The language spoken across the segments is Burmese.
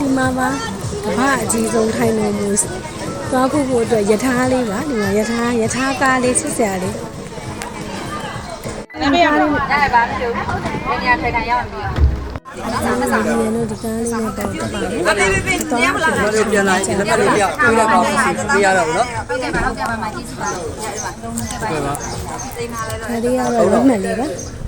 ဒီမှာပါကဘာအကြီးဆုံးထိုင်နေမှုသွားခုဖို့အတွက်ယထာလေးပါဒီမှာယထာယထာကားလေးဆစ်ဆရာလေးအဲ့ဒါကလည်းဘာမလို့နေရာထိုင်ထိုင်ရအောင်ပြီးတော့ဒါမှမဟုတ်ရေနိုဒီကားလေးနဲ့တော့တပါလေ။အေးအေးအေးညမလာဘူး။တို့ပြန်လာရင်လက်ဖက်လေးပြောက်ပြီးတော့ကောင်းစီပေးရတော့ဘူးနော်။ဟုတ်ကဲ့ပါဟုတ်ကဲ့ပါမကြီးစုပါ။ညတော့ပါ။ဟုတ်ကဲ့ပါ။စိတ်နာလဲတော့။ဒါလေးကတော့လက်မှတ်လေးပါ။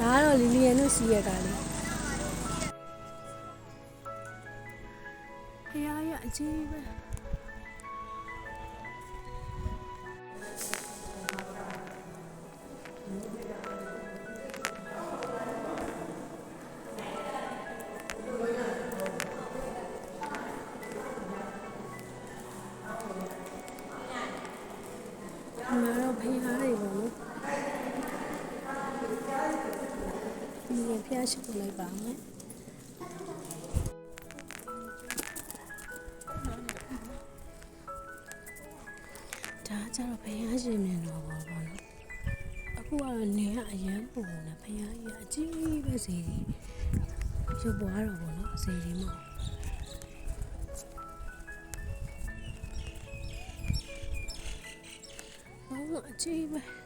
ဒါကတော့လီလီယန်တို့စီးရတာလေဖရားရအကြီးပဲဒီမှာတော့ဖျားတွေပေါ့နော် ဒီရဖျားရှိကိုလိုက်ပါမယ်ဒါကြတော့ဖျားရှင်မြန်တော့ပေါ့ပေါ့နော်အခုကတော့နေရအရန်ပုံနေဖျားကြီးအကြီးပဲစီရုပ်ပွားတော့ပေါ့နော်စီရီမဟုတ်ဟုတ်အကြီးပဲ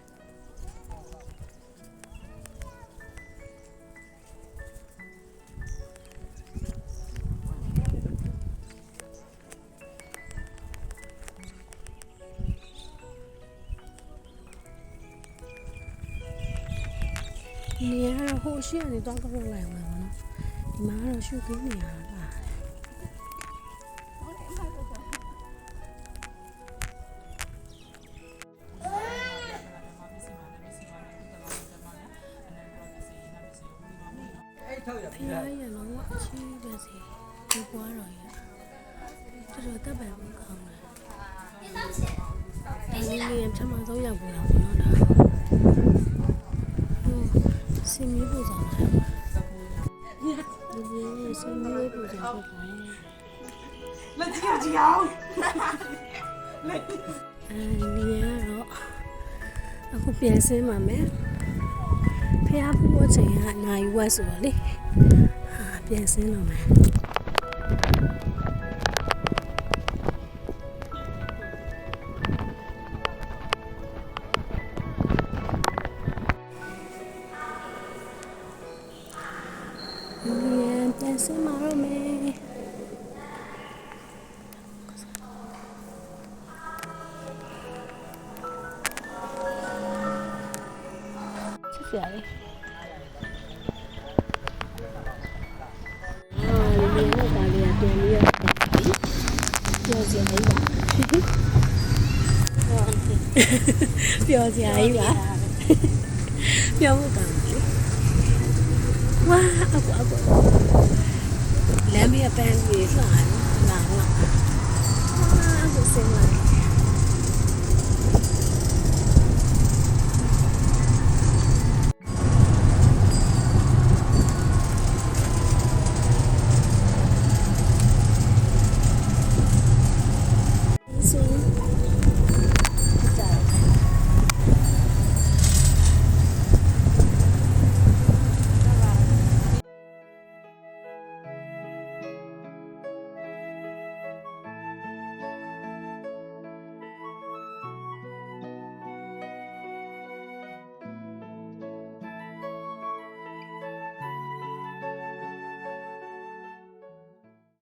နေရတော့ဟိုရှိကနေတော့ကတော့လိုက်အောင်ပါနော်ဒီမှာကတော့ရှုပ်ကင်းနေရတာပါအဲ့ထောက်ရဖျားရလုံးဝအချီးပဲစီဒီပွားတော်ရတော်တော်တက်ပံဘူးကောင်းတယ်ဒီလေးရထမဆုံးရောက်ဘူးလားဘောနော်ဒါဟုတ်စ င်မီးပူဆောင်လာဒီလေးစင်မီးပူဆောင်ဖို့ကောင်းတယ်လက်ကြီးကြီးအောင်အဲဒီကတော့အခုပြန်ဆင်းပါမယ်ဖျားဖို့အချိန်ကအနာယူဝက်ဆိုတော့လေဟာပြန်ဆင်းတော့မယ် Yeah, dancing my me. ချစ်စရာလေးအာဒီလိုပါလေးကပြန်ပြီးတော့ပြောစရာကြီးပါပြောစရာကြီးပါပြောဖို့ကောင်းတယ်ဝါအကူအကူ လမ်းမေးပန်းကြီးလှလာတော့လာတော့အာအကူစင်လာ